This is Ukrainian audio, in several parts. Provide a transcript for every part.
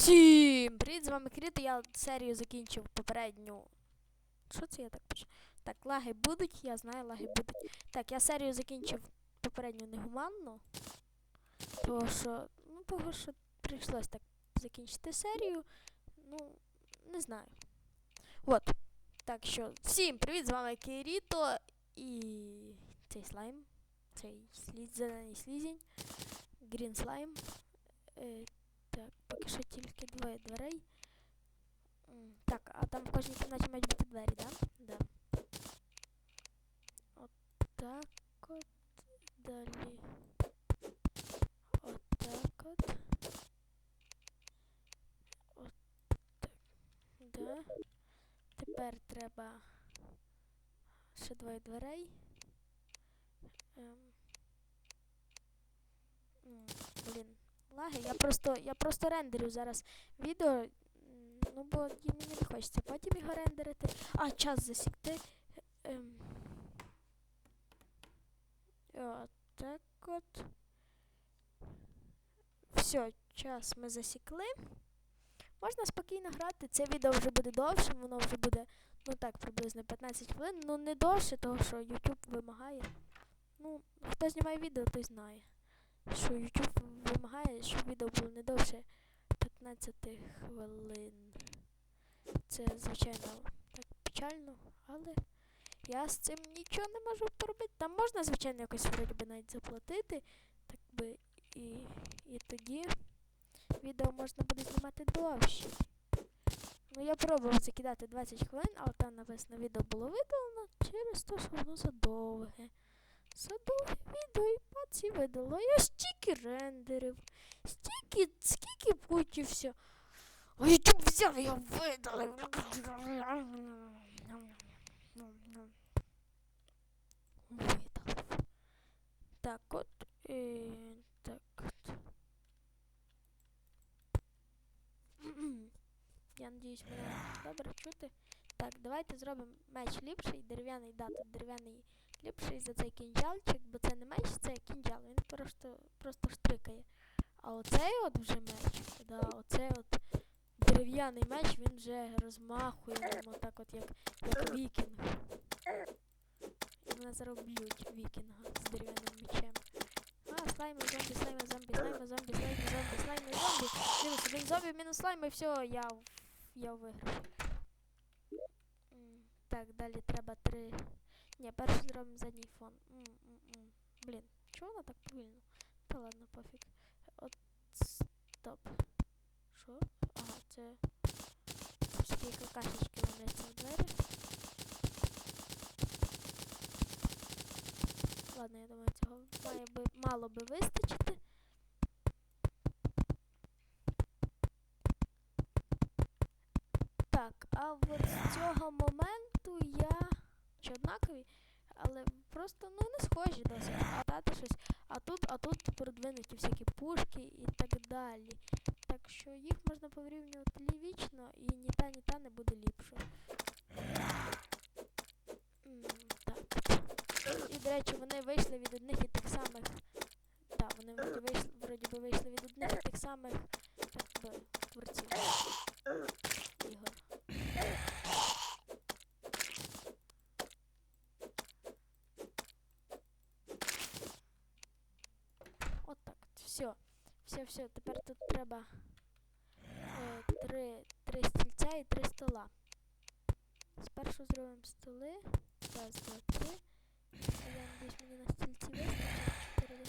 Всім! Привіт, з вами Кріто, я серію закінчив попередню. Що це я так пишу? Так, лаги будуть, я знаю, лаги будуть. Так, я серію закінчив попередню негуманно. Того що. Ну, того що прийшлось так закінчити серію. Ну, не знаю. От. Так що, всім привіт, з вами Киріто і цей слайм. Цей слід, зелений слізень. Грін слайм. Поки що тільки двоє дверей. Так, а там в кожній кімнаті мають бути двері, да? Да. От так от. Далі. От так от. От так. Да. Тепер треба ще двоє дверей. Ем. М, Блін, лаги. Я просто, я просто рендерю зараз відео. Ну, бо мені не хочеться потім його рендерити. А, час засікти. Ем. О, так от. Все, час ми засікли. Можна спокійно грати. Це відео вже буде довше, воно вже буде, ну так, приблизно 15 хвилин. Ну не довше, того що YouTube вимагає. Ну, хто знімає відео, той знає що YouTube вимагає, щоб відео було не довше 15 хвилин. Це, звичайно, так печально, але я з цим нічого не можу поробити. Там можна, звичайно, якось вроді би навіть заплатити, так би і, і тоді відео можна буде знімати довше. Ну, я пробував закидати 20 хвилин, але там написано відео було видалено через те, що воно задовге. Задовге відео і паці видало. Я стільки рендерив. Стільки, скільки путівся. А YouTube взяв його видалив. Так от. І, так от. Я надіюсь, мене добре чути. Так, давайте зробимо меч ліпший, дерев'яний дату, дерев'яний ліпший за цей кінжалчик, бо це не меч, це кінжал. Він просто просто штрикає. А оцей от вже меч, да, оцей от дерев'яний меч, він вже розмахує ним отак от як, як вікінг. І мене зараз вікінга з дерев'яним мечем. А, слайми, зомбі, слайми, зомбі, слайми, зомбі, слайми, зомбі, слайми, зомбі. Мінус один зомбі, мінус слайми, все, я, я виграв. Так, далі треба три. Ні, перше зробимо задній фон. М-м-м. Блін, чого воно так повільно? Та ладно, пофіг. От стоп. Що? Ага, це. Всякі какашечки ламляться в двері. Ладно, я думаю, цього має би мало би вистачити. Так, а от з цього моменту я чи однакові, але просто ну не схожі досить. А щось. А тут, а тут продвинуті всякі пушки і так далі. Так що їх можна порівнювати лівічно і ні та, ні та не буде Так. І, до речі, вони вийшли від одних і тих самих. Так, вони вроді вийшли, вроді би вийшли від одних і тих самих так би, творців. Ігор. От так. Все. Все. Тепер тут треба е, три, три стільця і три стола. Спершу зробимо столи. Раз, два, три. Я надіюсь, мені на стільці вистачить. Чотири.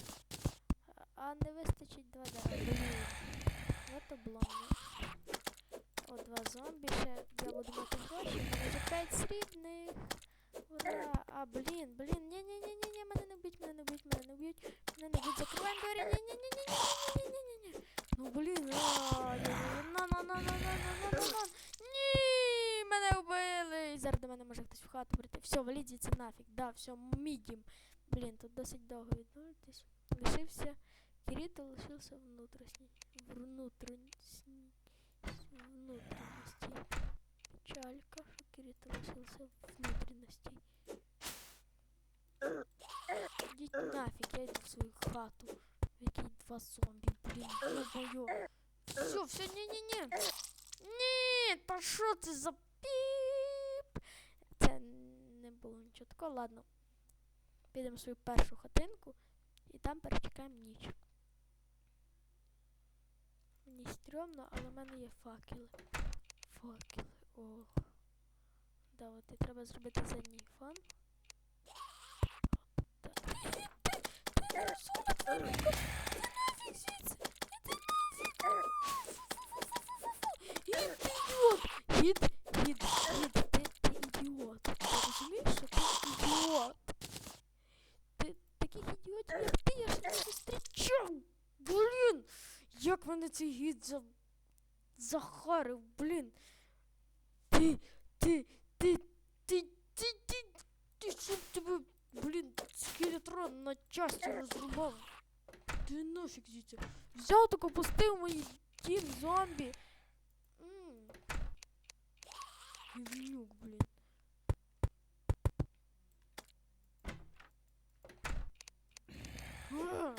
А, не вистачить два дерева. Вот От обломно. нафіг, да, все, мідім. Блін, тут досить довго відновитись. Лишився, Кирито лишився внутрішній, внутрішній, внутрішності. Печалька, що Кирито лишився в внутрішності. Ідіть нафіг, я йду в свою хату, в якій два зомбі, блін, ё-моё. Все, все, ні-ні-ні. Ні, та що це за піп? Було нічого такого, ладно. Підемо в свою першу хатинку і там перечекаємо ніч. Мені стрьомно, але в мене є факели. Факели, ох. Да, от і треба зробити задній тварюка, іди звідси! Іди нафіг! Ідіот! Гід, гід, гід, ти, ти ідіот. Ти розумієш, що ти ідіот? Ти таких ідіотів, як ти, я ще не зустрічав! Блін! Як мене цей гід за... захарив, блін! Ти, ти, ти, ти, ти, ти, ти, щоб тебе, блін, скелетрон на часті розрубав. Ти нафіг дітя. Взяв тако пустив мої дім зомбі. М. Гівнюк, блін. А.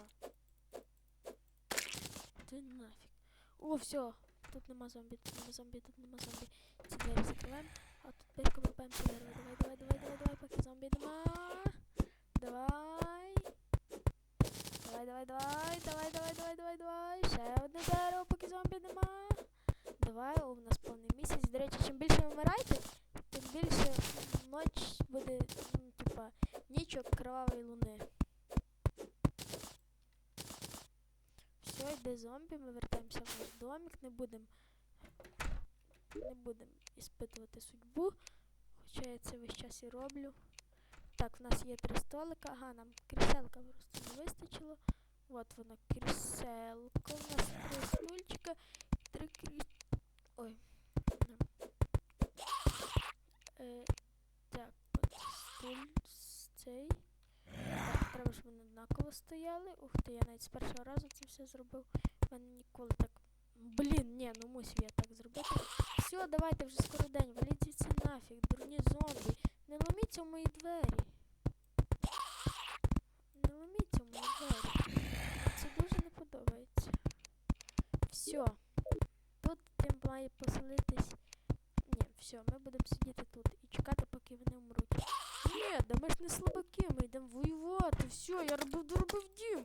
Ти нафіг. О, все. Тут нема зомбі, тут нема зомбі, тут нема зомбі. Ці двері. А тут дверь викопаємо ці. Давай, давай, давай, давай, давай, поки зомбі нема. Давай. Давай, давай, давай, давай, давай, давай, давай, давай. Ще одне дерево, поки зомбі нема. Давай, у нас повний місяць. До речі, чим більше вмираєте, тим більше ноч буде, ну, типа, нічок кровавої луни. Все, йде зомбі, ми вертаємося в наш домик, не будемо не будемо іспитувати судьбу, хоча я це весь час і роблю. Так, в нас є три столика. Ага, нам кріселка просто не вистачило. От воно кріселко. У нас три стульчика, три кріс... Ой. Е, так, от стуль цей. Так, треба, щоб вони однаково стояли. Ух ти, я навіть з першого разу це все зробив. Мене ніколи так. Блін, ні, ну мусив я так зробити. Все, давайте вже скоро день. Звідси нафіг, дурні зомбі. Не ломіться в мої двері. Не ломіться в мої двері. Це дуже не подобається. Все. Тут тим має поселитись. Ні, все, ми будемо сидіти тут і чекати, поки вони вмруть. Ні, да ми ж не слабаки, ми йдемо воювати. Все, я робив доробив дім.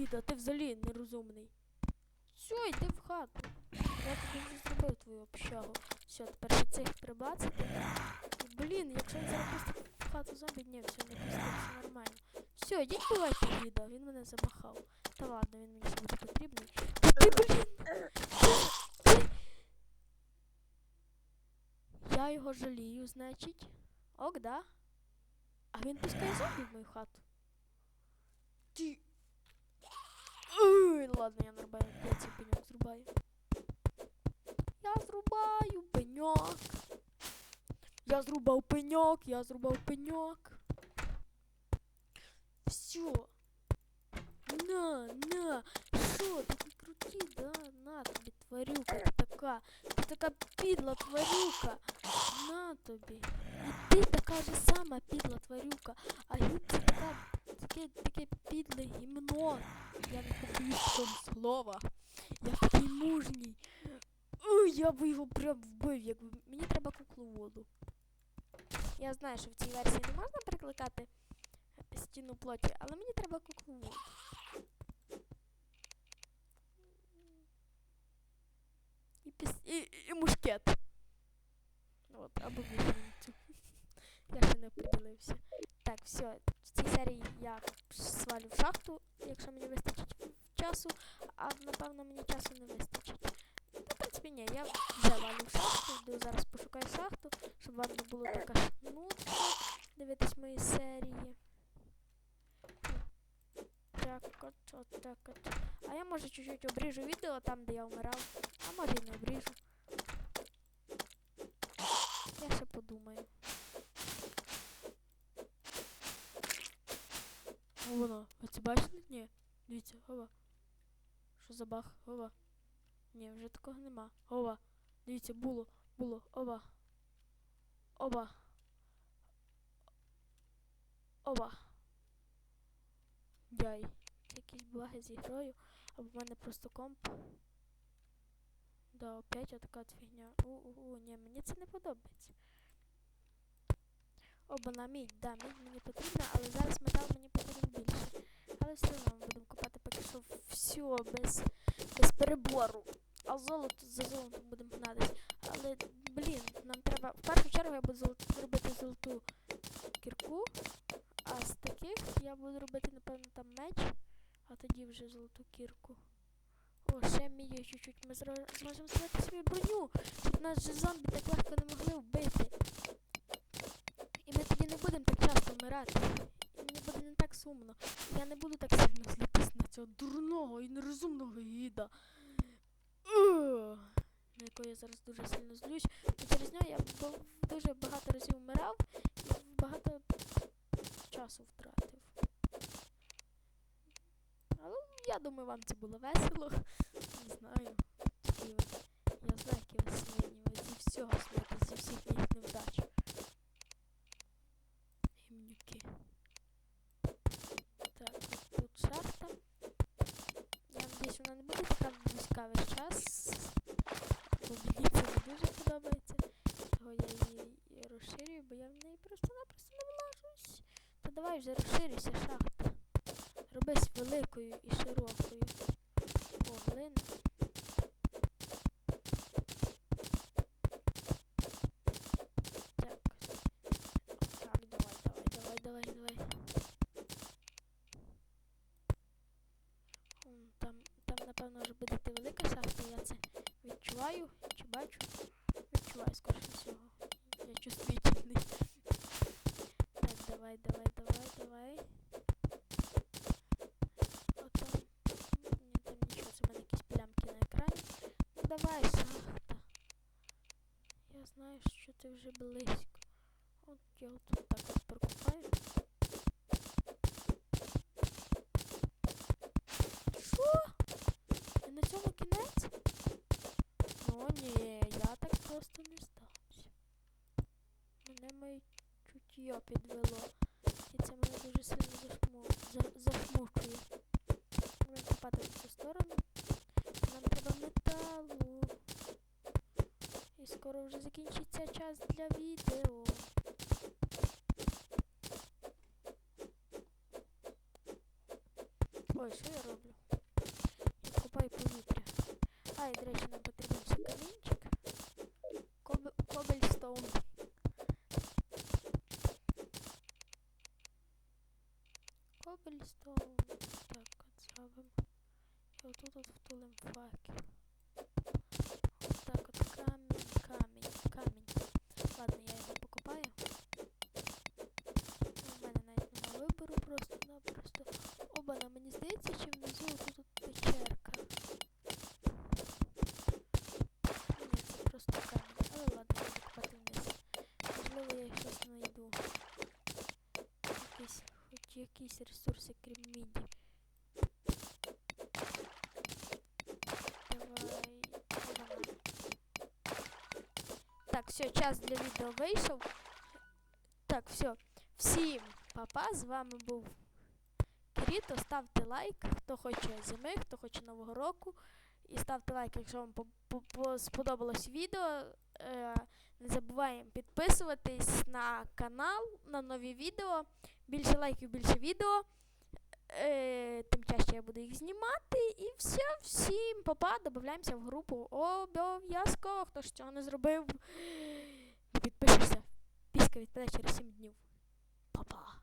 Гіда, ти взагалі нерозумний. Все, йди в хату. Я тобі вже зробив твою общагу. Все, тепер ще цих прибацати. Блін, якщо він зараз пустить в хату зомбі, ні, все, не пустить, все нормально. Все, йдіть бувайте, Гіда, він мене замахав. Та ладно, він мені буде потрібний. Ти, блін! Я його жалію, значить. Ок, да? А він пускає зомбі в мою хату. Ти. Ой, ладно, я нарубаю. Я цей пеньок зрубаю. Я зрубаю пеньок. Я зрубав пеньок, я зрубав пеньок. Все. На, на. Що, такі круті, да? На тобі, тварюка, ти така. Ти така підла тварюка. На тобі. І ти така ж сама підла тварюка. А гід це така, таке, таке підле гімно. Я не побоюсь цього слова. Я такий мужній. Ой, я би його прям вбив, якби. Мені треба куклу воду. Я знаю, що в цій версії не можна прикликати стіну плоті, але мені треба куклу воду. І, піс... і, і, мушкет. От, або вісницю. Я ще не оприділився. Так, все. Цій серії я свалю в шахту, якщо мені вистачить часу, а напевно мені часу не вистачить. Ну, в принципі, ні, я вже валю в шахту, йду зараз пошукаю шахту, щоб вам не було така нудно дивитись мої серії. Так от, от так от. А я може чуть-чуть обріжу відео там, де я вмирав. А може не обріжу. Я ще подумаю. О, воно. Ви це бачили? Ні. Дивіться, гова. Що за бах? Гова. Ні, вже такого нема. Ова. Дивіться, було, було. Оба. Оба. Оба. Яй. Якісь благи з ігрою. Або в мене просто комп. Да, опять отака от фігня. У-у-у, ні, мені це не подобається. Оба на мідь, да, мідь мені потрібна, але зараз метал мені потрібен більше. Але все одно ми будемо копати поки що все без, без перебору. А золото за золотом будемо гнатись. Але, блін, нам треба. В першу чергу я буду золот- робити золоту кірку. А з таких я буду робити, напевно, там меч, а тоді вже золоту кірку. О, ще мій чуть-чуть. Ми зможемо зробити собі броню. Тут нас же зомбі так легко не могли вбити. І ми тоді не будемо так часто вмирати. Не так сумно. Я не буду так сильно злитись на цього дурного і нерозумного гіда. На якого я зараз дуже сильно злюсь. І через нього я дуже багато разів вмирав і багато часу втратив. Але я думаю, вам це було весело. Не знаю. Я знаю, які ви свині. Ви зі всього смієтесь, зі всіх моїх невдач. Гімнюки. Так, от тут шахта. Я надіюсь, вона не буде така вузька весь час. Бо мені це не дуже подобається. Того я її і розширюю, бо я в неї просто-напросто не влажусь. Та давай вже розширюйся, шахта. Робись великою і широкою. О, глина. Так. Так, давай, давай, давай, давай, давай. М, Там, там, напевно, вже буде йти велика шахта, я це відчуваю чи бачу. Відчуваю, скоріше всього. Я чувствительний. Так, давай, давай, давай, давай. Ото. Ні, там нічого, це в мене якісь плямки на екрані. Ну давай, шахта. Я ти вже близько. От я тут так от прокупаю. Що? І на цьому кінець? Ну ні, я так просто не здамся. Мене моє чуття підвело. number 3 якісь ресурси, крім міді. Давай. Так, все, час для відео вийшов. Так, все. Всім папа, з вами був Кіріто. Ставте лайк, хто хоче зими, хто хоче Нового року. І ставте лайк, якщо вам по- по- сподобалось відео. Е, не забуваємо підписуватись на канал, на нові відео. Більше лайків, більше відео. Е, тим чаще я буду їх знімати. І все, всім папа, додаємося в групу. Обов'язково, хто цього не зробив. Підпишешся. Піска відпаде через 7 днів. Па-па.